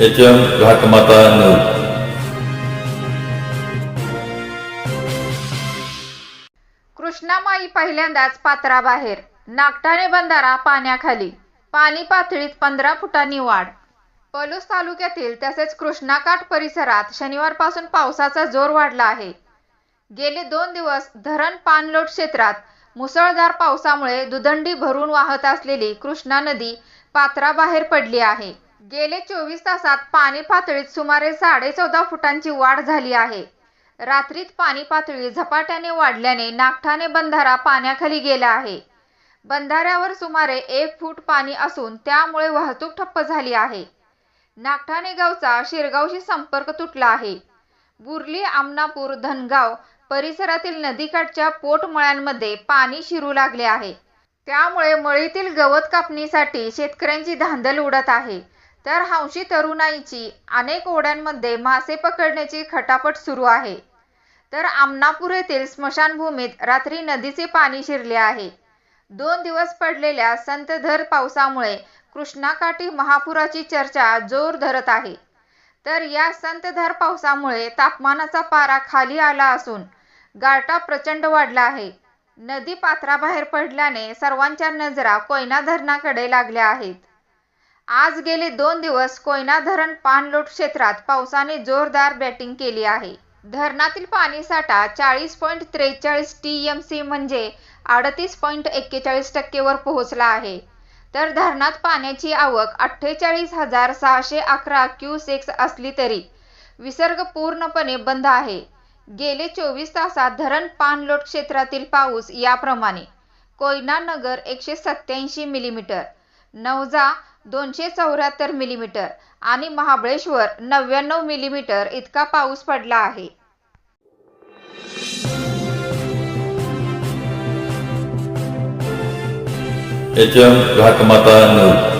H M Ghatmata news Krishnamai पहिल्यांदाच पात्राबाहेर. नागठाणे बंधारा पाण्याखाली. पाणी पातळीत पंधरा फुटांनी वाढ. पलूस तालुक्यातील तसेच कृष्णाकाठ परिसरात शनिवारपासून पावसाचा जोर वाढला आहे. गेले दोन दिवस धरण पाणलोट क्षेत्रात मुसळधार पावसामुळे दुदंडी भरून वाहत असलेली कृष्णा नदी पात्राबाहेर पडली आहे. गेले चोवीस तासात पाणी पातळीत सुमारे साडे चौदा फुटांची वाढ झाली आहे. रात्रीत पाणी पातळी झपाट्याने वाढल्याने नागठाणे बंधारा पाण्याखाली गेला आहे. बंधाऱ्यावर सुमारे एक फूट पाणी असून त्यामुळे वाहतूक ठप्प झाली आहे. नागठाणे गावचा शिरगावशी संपर्क तुटला आहे. बुर्ली आमनापूर धनगाव परिसरातील नदीकाठच्या पोटमळ्यांमध्ये पाणी शिरू लागले आहे. त्यामुळे मळीतील गवत कापणीसाठी शेतकऱ्यांची धांदल उडत आहे. तर हौशी तरुणाईची अनेक ओढ्यांमध्ये मासे पकडण्याची खटापट सुरू आहे. तर आमनापूर येथील स्मशानभूमीत रात्री नदीचे पाणी शिरले आहे. दोन दिवस पडलेल्या संतधर पावसामुळे कृष्णाकाठी महापुराची चर्चा जोर धरत आहे. तर या संतधार पावसामुळे तापमानाचा पारा खाली आला असून गारटा प्रचंड वाढला आहे. नदी पात्राबाहेर पडल्याने सर्वांच्या नजरा कोयना धरणाकडे लागल्या आहेत. आज गेले दोन दिवस कोयना धरण पाणलोट क्षेत्रात पावसाने जोरदार बॅटिंग केली आहे. धरणातील पाणीसाठा चाळीस पॉईंट त्रेचाळीस टी एम सी म्हणजे अडतीस पॉईंट एक्केचाळीस टक्केवर पोहोचला आहे. तर धरणात पाण्याची आवक अठ्ठेचाळीस हजार सहाशे अकरा क्यूसेक्स असली तरी विसर्ग पूर्णपणे बंद आहे. गेले चोवीस तासात धरण पाणलोट क्षेत्रातील पाऊस याप्रमाणे कोयना नगर एकशे सत्याऐंशी मिलीमीटर नवजा दोनशे चौऱ्याहत्तर मिलीमीटर आणि महाबळेश्वर नव्याण्णव मिलीमीटर इतका पाऊस पडला आहे. H M Ghatmata news.